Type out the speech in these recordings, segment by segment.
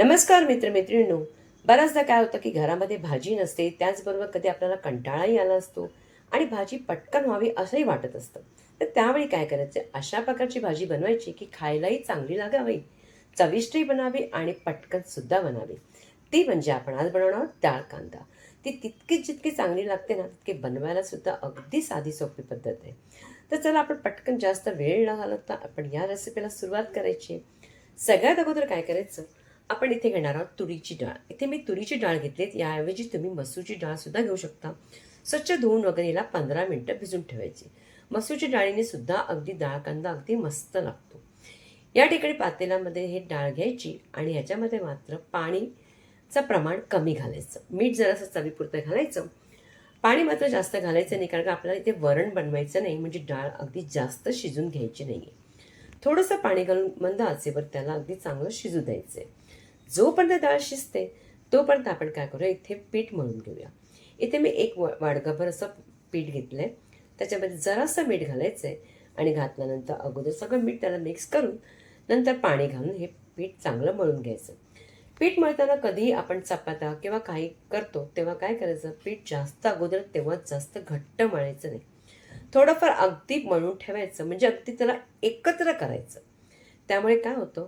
नमस्कार मित्रमैत्रिणींनो. बऱ्याचदा काय होतं की घरामध्ये भाजी नसते त्याचबरोबर कधी आपल्याला कंटाळाही आला असतो आणि भाजी पटकन व्हावी असंही वाटत असतं. तर त्यावेळी काय करायचं? अशा प्रकारची भाजी बनवायची की खायलाही चांगली लागावी चविष्टही बनावी आणि पटकनसुद्धा बनावी. ती म्हणजे आपण आज बनवणार आहोत डाळ कांदा. ती तितकी जितकी चांगली लागते ना तितकी बनवायलासुद्धा अगदी साधी सोपी पद्धत आहे. तर चला आपण पटकन जास्त वेळ न घालवता आपण या रेसिपीला सुरुवात करायची. सगळ्यात अगोदर काय करायचं? आपण इथे घेणार आहोत तुरीची डाळ. इथे मी तुरीची डाळ घेतलीत याऐवजी तुम्ही मसूरची डाळ सुद्धा घेऊ शकता. स्वच्छ धुवून वगैरे याला पंधरा मिनटं भिजून ठेवायची. मसूरची डाळीने सुद्धा अगदी डाळ कांदा अगदी मस्त लागतो. या ठिकाणी पातेल्यामध्ये हे डाळ घ्यायची आणि ह्याच्यामध्ये मात्र पाणीचं प्रमाण कमी घालायचं. मीठ जरासं चवीपुरतं घालायचं. पाणी मात्र जास्त घालायचं नाही कारण का आपल्याला इथे वरण बनवायचं नाही. म्हणजे डाळ अगदी जास्त शिजून घ्यायची नाही थोडंसं पाणी घालून मंद आचेवर त्याला अगदी चांगलं शिजू द्यायचं आहे जोपर्यंत डाळ शिजते तोपर्यंत आपण काय करूया इथे पीठ मळून घेऊया. इथे मी एक वा- वाडगाभर असं पीठ घेतलं आहे त्याच्यामध्ये जरासं मीठ घालायचं आहे आणि घातल्यानंतर अगोदर सगळं मीठ त्याला मिक्स करून नंतर पाणी घालून हे पीठ चांगलं मळून घ्यायचं. पीठ मळताना कधीही आपण चपात्या किंवा काही करतो तेव्हा काय करायचं पीठ जास्त अगोदर तेव्हा जास्त घट्ट मळायचं नाही. थोडंफार अगदी मळून ठेवायचं म्हणजे अगदी त्याला एकत्र करायचं. त्यामुळे काय होतं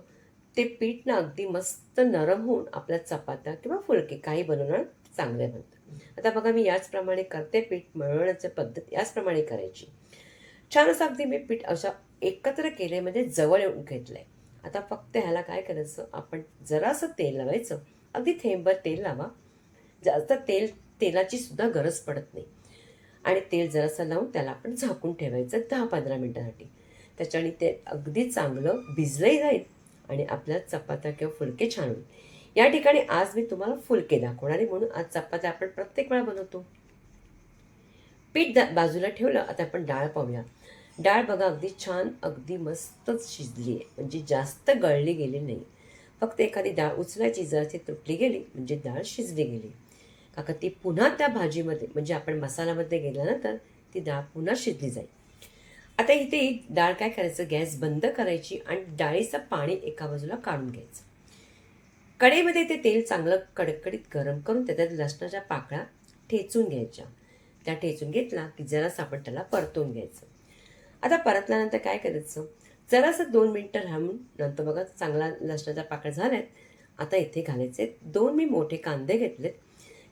ते पीठ ना अगदी मस्त नरम होऊन आपल्या चपात्या किंवा फुलके काही बनवणार चांगले बनतात. आता बघा मी याचप्रमाणे करते पीठ मळवण्याची पद्धत याचप्रमाणे करायची. छान असं अगदी मी पीठ अशा एकत्र केले म्हणजे जवळ येऊन घेतलंय. आता फक्त ह्याला काय करायचं आपण जरासं तेल लावायचं. अगदी थेंबर तेल लावा. जास्त तेल तेलाची सुद्धा गरज पडत नाही. आणि तेल जरासं लावून त्याला आपण झाकून ठेवायचं दहा पंधरा मिनटासाठी. त्याच्याने ते अगदी चांगलं भिजलंही जाईल. आणि आपल्या चपात्या किंवा फुलके छान होईल. या ठिकाणी आज मी तुम्हाला फुलके दाखवणार आहे म्हणून आज चपात्या आपण प्रत्येक वेळा बनवतो. पीठ दा- बाजूला ठेवलं आता आपण डाळ पाहूया. डाळ बघा अगदी छान अगदी मस्तच शिजली आहे. म्हणजे जास्त गळली गेली नाही. फक्त एखादी डाळ उचलायची जर ती तुटली गेली म्हणजे डाळ शिजली गेली. काका ती पुन्हा त्या भाजीमध्ये म्हणजे आपण मसाल्यामध्ये गेल्यानंतर ती डाळ पुन्हा शिजली जाईल. आता इथे ही डाळ काय करायचं? गॅस बंद करायची आणि डाळीचं पाणी एका बाजूला काढून घ्यायचं. कढईमध्ये ते तेल चांगलं कडकडीत गरम करून त्याच्यात लसणाच्या पाकळ्या ठेचून घ्यायच्या. त्या ठेचून घेतला की जरासं आपण त्याला परतून घ्यायचं. आता परतल्यानंतर काय करायचं? जरासं दोन मिनटं राहून नंतर बघा चांगला लसणाच्या पाकळ्या झाल्यात. आता इथे घालायचे दोन मी मोठे कांदे घेतलेत.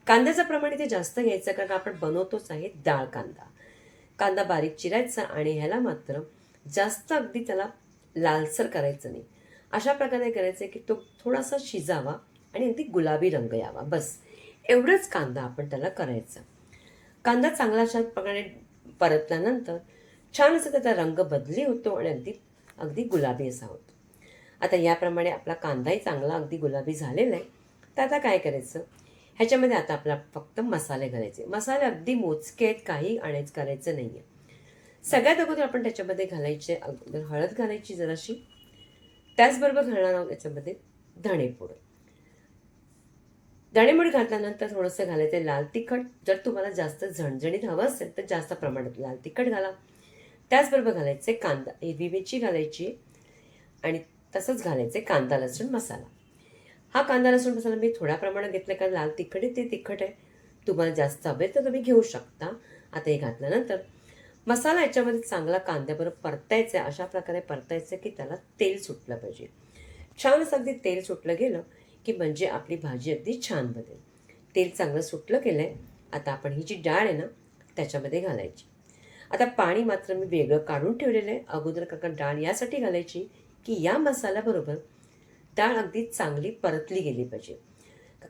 कांद्याचं प्रमाण इथे जास्त घ्यायचं कारण आपण बनवतोच आहे डाळ कांदा. कांदा बारीक चिरायचा आणि ह्याला मात्र जास्त अगदी त्याला लालसर करायचं नाही. अशा प्रकारे करायचं आहे की तो थोडासा शिजावा आणि अगदी गुलाबी रंग यावा. बस. एवढंच कांदा आपण त्याला करायचा. कांदा चांगला अशा प्रकारे परतल्यानंतर छान असं त्याचा रंग बदली होतो आणि अगदी अगदी गुलाबी असा होतो. आता याप्रमाणे आपला कांदाही चांगला अगदी गुलाबी झालेला आहे. तर आता काय करायचं? ह्याच्यामध्ये आता आपला फक्त मसाले घालायचे. मसाले अगदी मोजके आहेत काही आणायचं करायचं नाही आहे सगळ्यात अगोदर आपण त्याच्यामध्ये घालायचे अगोदर हळद घालायची जराशी. त्याचबरोबर घालणार आहोत याच्यामध्ये धणेपूड धणेपूड घातल्यानंतर थोडंसं घालायचं लाल तिखट. जर तुम्हाला जास्त झणझणीत हवं असेल तर जास्त प्रमाणात लाल तिखट घाला. त्याचबरोबर घालायचे कांदा हिरवी मिरची घालायची. आणि तसंच घालायचे कांदा लसूण मसाला. हा कांदा लसूण मसाला मी थोड्या प्रमाणात घेतला कारण लाल तिखट आहे ते तिखट आहे. तुम्हाला जास्त हवे तर तुम्ही घेऊ शकता. आता हे घातल्यानंतर मसाला याच्यामध्ये चांगला कांद्याबरोबर परतायचा आहे. अशा प्रकारे परतायचं की त्याला तेल सुटलं पाहिजे. छान असं अगदी तेल सुटलं गेलं की म्हणजे आपली भाजी अगदी छान बनेल. तेल चांगलं सुटलं गेलं आहे आता आपण ही जी डाळ आहे ना त्याच्यामध्ये घालायची. आता पाणी मात्र मी वेगळं काढून ठेवलेलं आहे. अगोदर का डाळ यासाठी घालायची की या मसाल्याबरोबर डाळ अगदी चांगली परतली गेली पाहिजे.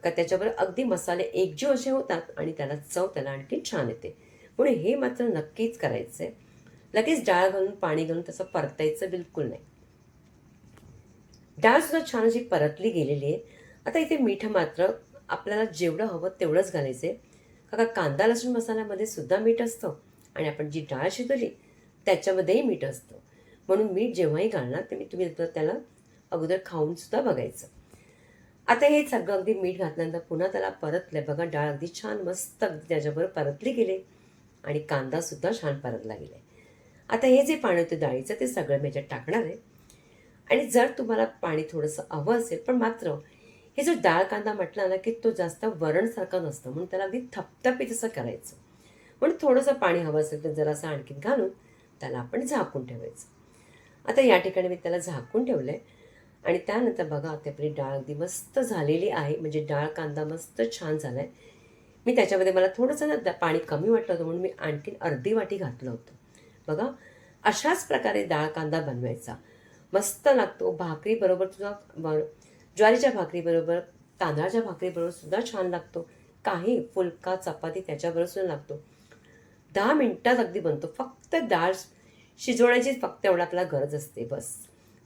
का त्याच्यावर अगदी मसाले एकजीव असे होतात आणि त्याला चव त्याला आणखी छान येते. म्हणून हे मात्र नक्कीच करायचं आहे लगेच डाळ घालून पाणी घालून तसं परतायचं बिलकुल नाही. डाळ सुद्धा छान अशी परतली गेलेली आहे. आता इथे मीठ मात्र आपल्याला जेवढं हवं तेवढंच घालायचं आहे का कांदा लसूण मसाल्यामध्ये सुद्धा मीठ असतं आणि आपण जी डाळ शिजवली त्याच्यामध्येही मीठ असतं. म्हणून मीठ जेव्हाही घालणार ते मी तुम्ही त्याला अगोदर खाऊन सुद्धा बघायचं. आता हे सगळं अगदी मीठ घातल्यानंतर पुन्हा त्याला परतलं बघा डाळ अगदी छान मस्त अगदी त्याच्याबरोबर परतली गेली. आणि कांदा सुद्धा छान परतला गेला आता हे जे पाणी होतं डाळीचं ते सगळं मी याच्यात टाकणार आहे. आणि जर तुम्हाला पाणी थोडंसं हवं असेल पण मात्र हे जो डाळ कांदा म्हटला ना की तो जास्त वरणसारखा नसतो म्हणून त्याला अगदी थपथपीत असं करायचं. म्हणून थोडंसं पाणी हवं असेल तर जरासं आणखीन घालून त्याला आपण झाकून ठेवायचं. आता या ठिकाणी मी त्याला झाकून ठेवलं आहे आणि त्यानंतर बघा आता आपली डाळ अगदी मस्त झालेली आहे. म्हणजे डाळ कांदा मस्त छान झाला आहे मी त्याच्यामध्ये मला थोडंसं पाणी कमी वाटलं होतं म्हणून मी आणखीन अर्धी वाटी घातलं होतं. बघा अशाच प्रकारे डाळ कांदा बनवायचा. मस्त लागतो. भाकरीबरोबर तुझा ब- ज्वारीच्या भाकरीबरोबर तांदळाच्या भाकरीबरोबर सुद्धा छान लागतो. काही फुलका चपाती त्याच्याबरोबर सुद्धा लागतो. दहा मिनटात अगदी बनतो. फक्त डाळ शिजवण्याचीच फक्त एवढा आपल्याला गरज असते बस.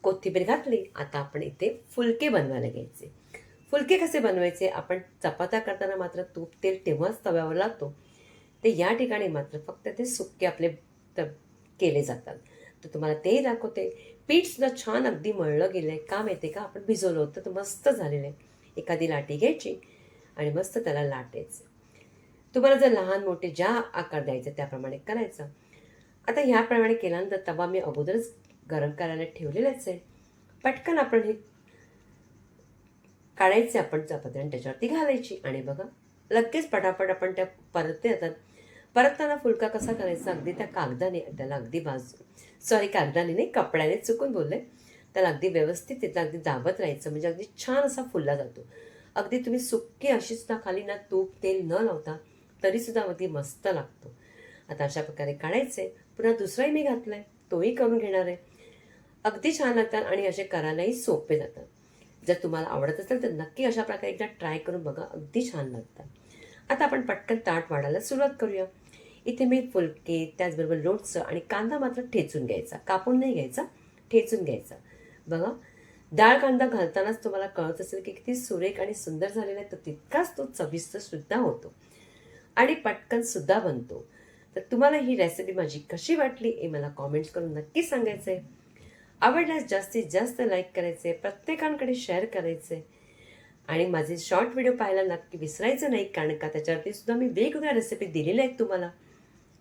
कोथिंबीर घातली. आता आपण इथे फुलके बनवायला घ्यायचे. फुलके कसे बनवायचे? आपण चपात्या करताना मात्र तूप तेल तेव्हाच तव्यावर लागतो ते या ठिकाणी मात्र फक्त ते सुके आपले त केले जातात. तर तुम्हाला तेही दाखवते. पीठसुद्धा छान अगदी मळलं गेलं आहे का माहिती का? आपण भिजवलं होतं तर मस्त झालेलं आहे. एखादी लाटी घ्यायची आणि मस्त त्याला लाटायचं तुम्हाला जर लहान मोठे ज्या आकार द्यायचे त्याप्रमाणे करायचं. आता ह्याप्रमाणे केल्यानंतर तवा मी अगोदरच गरम करायला ठेवलेलंच आहे. पटकन आपण हे काढायचे आपण चपाती आणि त्याच्यावरती घालायची. आणि बघा लगेच पटापट आपण त्या परतते येतात परतताना फुलका कसा करायचा? अगदी त्या कागदाने त्याला अगदी बाजू सॉरी कागदाने नाही कपड्याने चुकून बोलले. त्याला अगदी व्यवस्थित तिथं अगदी दाबत राहायचं. म्हणजे अगदी छान असा फुलला जातो. अगदी तुम्ही सुक्की अशीच ना खाली ना तूप तेल न लावता तरीसुद्धा अगदी मस्त लागतो. आता अशा प्रकारे काढायचं आहे पुन्हा दुसराही मी घातलाय. तोही करून घेणार आहे. अगदी छान लागतात आणि असे करायलाही सोपे जातात. जर तुम्हाला आवडत असेल तर नक्की अशा प्रकारे एकदा ट्राय करून बघा अगदी छान लागतात. आता आपण पटकन ताट वाढायला सुरुवात करूया. इथे मी फुलके त्याचबरोबर लोणचं आणि कांदा मात्र ठेचून घ्यायचा. कापून नाही घ्यायचा ठेचून घ्यायचा. बघा डाळ कांदा घालतानाच तुम्हाला कळत असेल की किती सुरेख आणि सुंदर झालेला आहे तर तितकाच तो चविष्ट सुद्धा होतो. आणि पटकन सुद्धा बनतो. तर तुम्हाला ही रेसिपी माझी कशी वाटली हे मला कॉमेंट्स करून नक्की सांगायचं आहे आवडल्यास जास्तीत जास्त लाईक करायचे प्रत्येकांकडे शेअर करायचे. आणि माझे शॉर्ट व्हिडिओ पाहायला नक्की विसरायचं नाही कारण का त्याच्यावरती सुद्धा मी वेगवेगळ्या रेसिपी दिलेल्या आहेत तुम्हाला.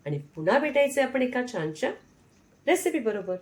आणि पुन्हा भेटायचे आपण एका छानशा रेसिपी बरोबर.